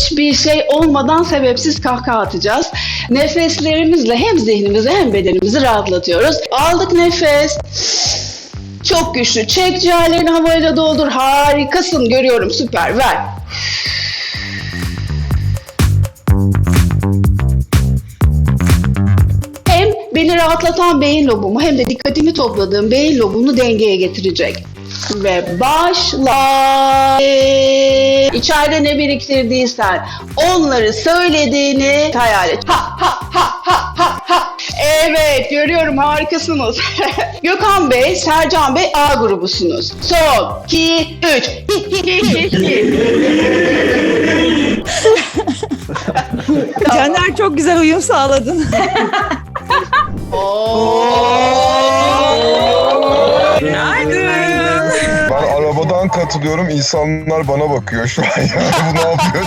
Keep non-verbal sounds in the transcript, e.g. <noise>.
hiçbir şey olmadan sebepsiz kahkaha atacağız. Nefeslerimizle hem zihnimizi hem bedenimizi rahatlatıyoruz. Aldık nefes. Çok güçlü. Çek ciğerlerini havayla doldur. Harikasın. Görüyorum. Süper. Ver. Hem beni rahatlatan beyin lobumu hem de dikkatimi topladığım beyin lobunu dengeye getirecek. Ve başla. İçeride ne biriktirdiysen onları söylediğini hayal et. Ha ha ha ha ha ha. Evet görüyorum harikasınız. <laughs> Gökhan Bey, Sercan Bey A grubusunuz. Son 2 3. Caner çok güzel uyum sağladın. <laughs> Ben arabadan katılıyorum. İnsanlar bana bakıyor şu an. <laughs> Yani bu ne yapıyor?